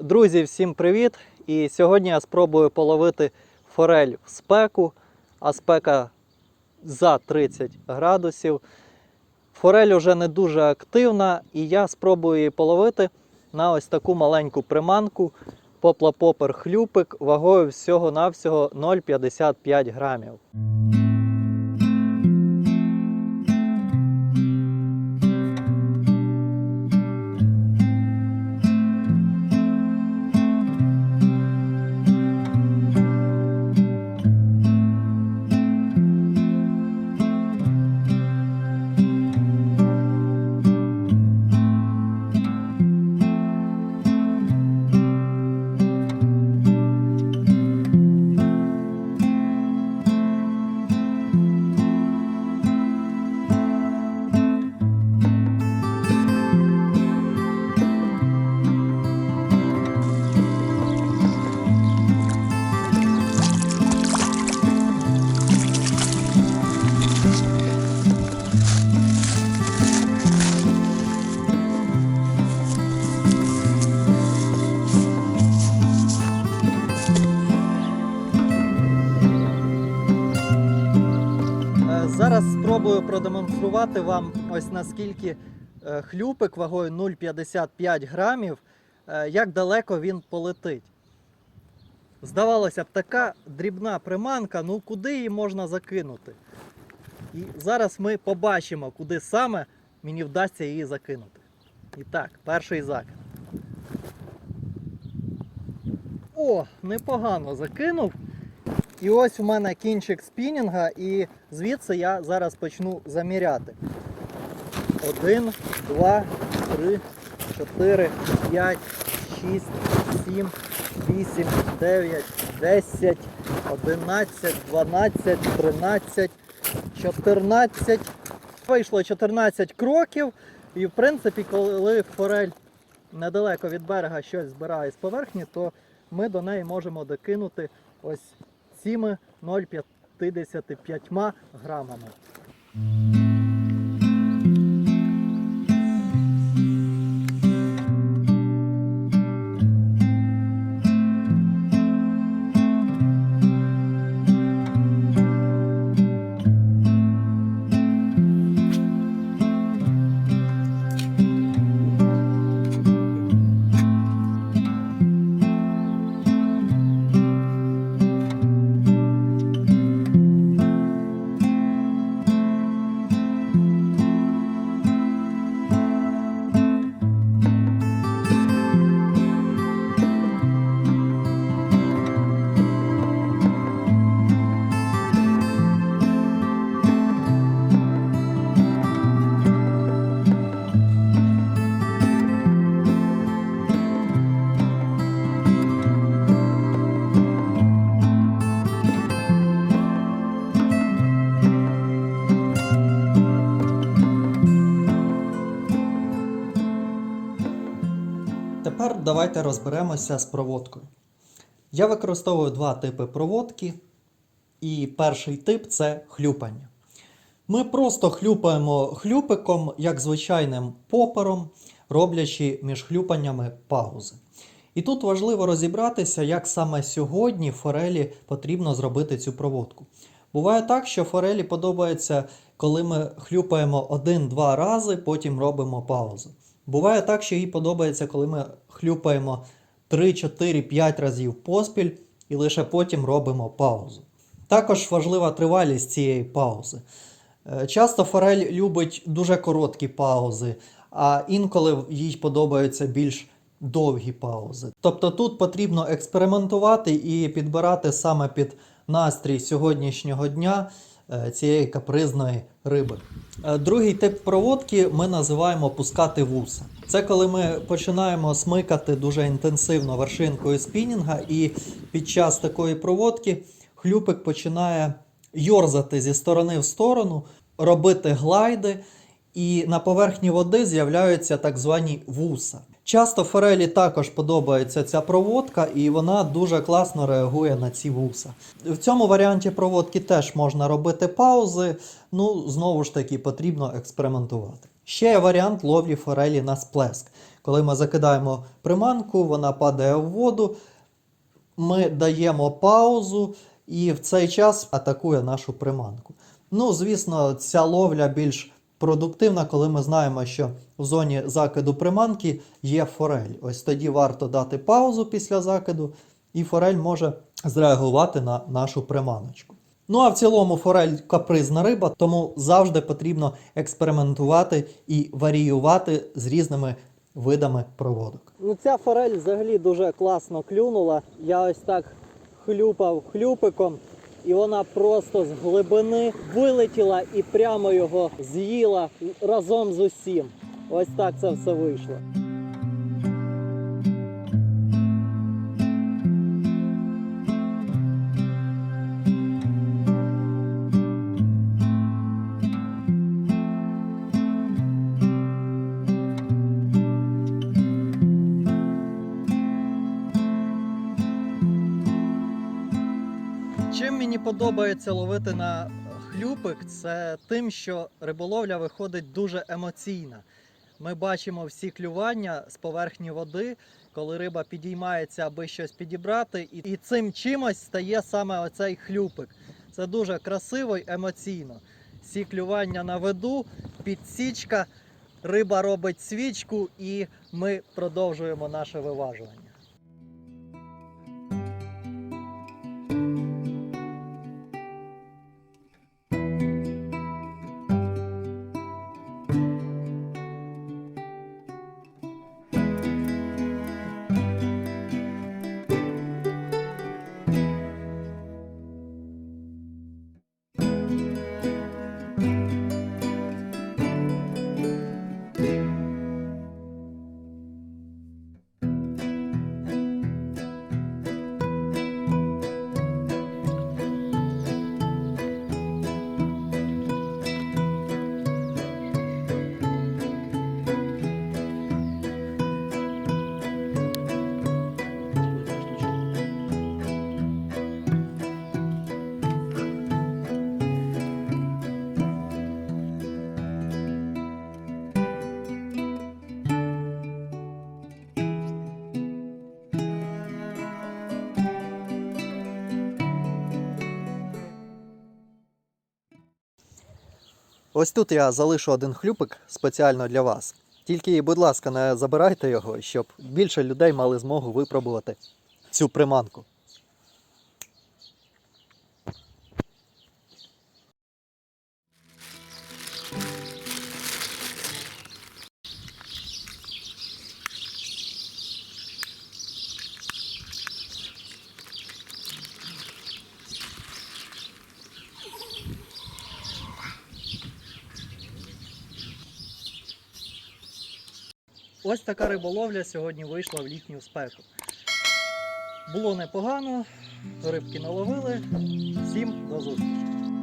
Друзі, всім привіт! І сьогодні я спробую половити форель в спеку, а спека за 30 градусів. Форель уже не дуже активна, і я спробую її половити на ось таку маленьку приманку поплапопер хлюпик вагою всього-навсього 0,55 грамів. Зараз спробую продемонструвати вам ось наскільки е, хлюпик вагою 0,55 грамів, е, як далеко він полетить. Здавалося б, така дрібна приманка, ну куди її можна закинути? І зараз ми побачимо, куди саме мені вдасться її закинути. І так, перший закид. О, непогано закинув. І ось у мене кінчик спінінга, і звідси я зараз почну заміряти. Один, два, три, чотири, п'ять, шість, сім, вісім, дев'ять, десять, одинадцять, дванадцять, тринадцять, чотирнадцять. Вийшло 14 кроків. І в принципі, коли форель недалеко від берега щось збирає з поверхні, то ми до неї можемо докинути ось цими 0,55 грамами. Тепер давайте розберемося з проводкою. Я використовую два типи проводки, і перший тип це хлюпання. Ми просто хлюпаємо хлюпиком, як звичайним попером, роблячи між хлюпаннями паузи. І тут важливо розібратися, як саме сьогодні форелі потрібно зробити цю проводку. Буває так, що форелі подобається, коли ми хлюпаємо один-два рази, потім робимо паузу. Буває так, що їй подобається, коли ми хлюпаємо 3, 4, 5 разів поспіль і лише потім робимо паузу. Також важлива тривалість цієї паузи. Е, Часто форель любить дуже короткі паузи, а інколи їй подобаються більш довгі паузи. Тобто тут потрібно експериментувати і підбирати саме під настрій сьогоднішнього дня цієї капризної риби. Е, Другий тип проводки ми називаємо пускати вуса. Це коли ми починаємо смикати дуже інтенсивно вершинкою спінінга, і під час такої проводки хлюпик починає йорзати зі сторони в сторону, робити глайди, і на поверхні води з'являються так звані вуса. Часто форелі також подобається ця проводка, і вона дуже класно реагує на ці вуса. В цьому варіанті проводки теж можна робити паузи, ну знову ж таки потрібно експериментувати. Ще є варіант ловлі форелі на сплеск. Коли ми закидаємо приманку, вона падає в воду, ми даємо паузу і в цей час атакує нашу приманку. Ну, звісно, ця ловля більш продуктивна, коли ми знаємо, що в зоні закиду приманки є форель. Ось тоді варто дати паузу після закиду, і форель може зреагувати на нашу приманочку. Ну а в цілому форель капризна риба, тому завжди потрібно експериментувати і варіювати з різними видами проводок. Ну ця форель взагалі дуже класно клюнула. Я ось так хлюпав хлюпиком, і вона просто з глибини вилетіла і прямо його з'їла разом з усім. Ось так це все вийшло. Мені подобається ловити на хлюпик, це тим, що риболовля виходить дуже емоційна. Ми бачимо всі клювання з поверхні води, коли риба підіймається, аби щось підібрати, і, і цим чимось стає саме оцей хлюпик. Це дуже красиво й емоційно. Всі клювання на виду, підсічка, риба робить свічку, і ми продовжуємо наше виважування. Ось тут я залишу один хлюпик спеціально для вас. Тільки, будь ласка, не забирайте його, щоб більше людей мали змогу випробувати цю приманку. Ось така риболовля сьогодні вийшла в літню спеку. Було непогано, рибки наловили. Всім до зустрічі!